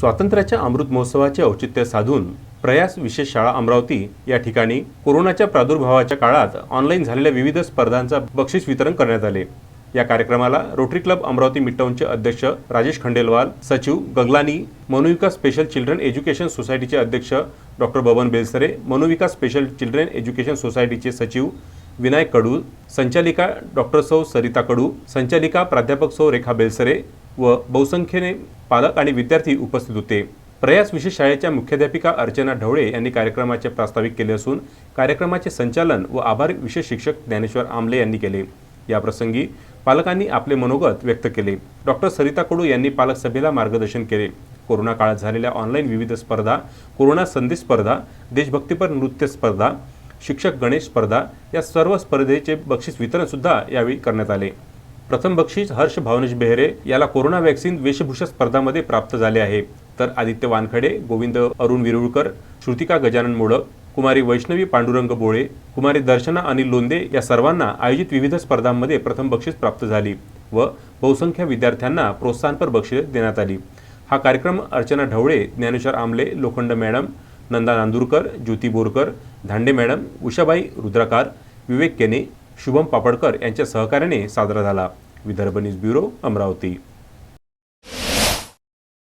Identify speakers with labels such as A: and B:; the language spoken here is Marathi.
A: स्वातंत्र्याच्या अमृत महोत्सवाचे औचित्य साधून प्रयास विशेष शाळा अमरावती या ठिकाणी कोरोनाच्या प्रादुर्भावाच्या काळात ऑनलाईन झालेल्या विविध स्पर्धांचा बक्षीस वितरण करण्यात आले. या कार्यक्रमाला रोटरी क्लब अमरावती मिटटाऊनचे अध्यक्ष राजेश खंडेलवाल सचिव Gaglani Manovikas special children education सोसायटीचे अध्यक्ष doctor Baban Belsare Manovikas special children education सोसायटीचे सचिव विनायक कडू संचालिका डॉक्टर सौ सरिता कडू संचालिका प्राध्यापक सौ रेखा बेलसरे व बहुसंख्येने पालक आणि विद्यार्थी उपस्थित होते. प्रयास विशेष शाळेच्या मुख्याध्यापिका अर्चना ढवळे यांनी कार्यक्रमाचे प्रास्ताविक केले असून कार्यक्रमाचे संचालन व आभार विशेष शिक्षक ज्ञानेश्वर आमले यांनी केले. याप्रसंगी पालकांनी आपले मनोगत व्यक्त केले. डॉक्टर सरिता कडू यांनी पालक सभेला मार्गदर्शन केले. कोरोना काळात झालेल्या ऑनलाईन विविध स्पर्धा कोरोना संधी स्पर्धा देशभक्तीपर नृत्य स्पर्धा शिक्षक गणेश स्पर्धा या सर्व स्पर्धेचे बक्षीस वितरण सुद्धा यावेळी करण्यात आले. प्रथम बक्षीस हर्ष भावनेश बेहरे याला कोरोना वॅक्सिन वेशभूषा स्पर्धामध्ये प्राप्त झाले आहे. तर आदित्य वानखडे गोविंद अरुण विरुळकर श्रुतिका गजानन मोडक कुमारी वैष्णवी पांडुरंग बोळे कुमारी दर्शना अनिल लोंदे या सर्वांना आयोजित विविध स्पर्धांमध्ये प्रथम बक्षीस प्राप्त झाली व बहुसंख्य विद्यार्थ्यांना प्रोत्साहनपर बक्षीस देण्यात आली. हा कार्यक्रम अर्चना ढवळे ज्ञानेश्वर आमले लोखंड मॅडम नंदा नांदूरकर ज्योती बोरकर धांडे मॅडम उषाबाई रुद्राकार विवेक केने शुभम पापडकर यांच्या सहकार्याने साजरा झाला. Vidarbha news bureau Amravati.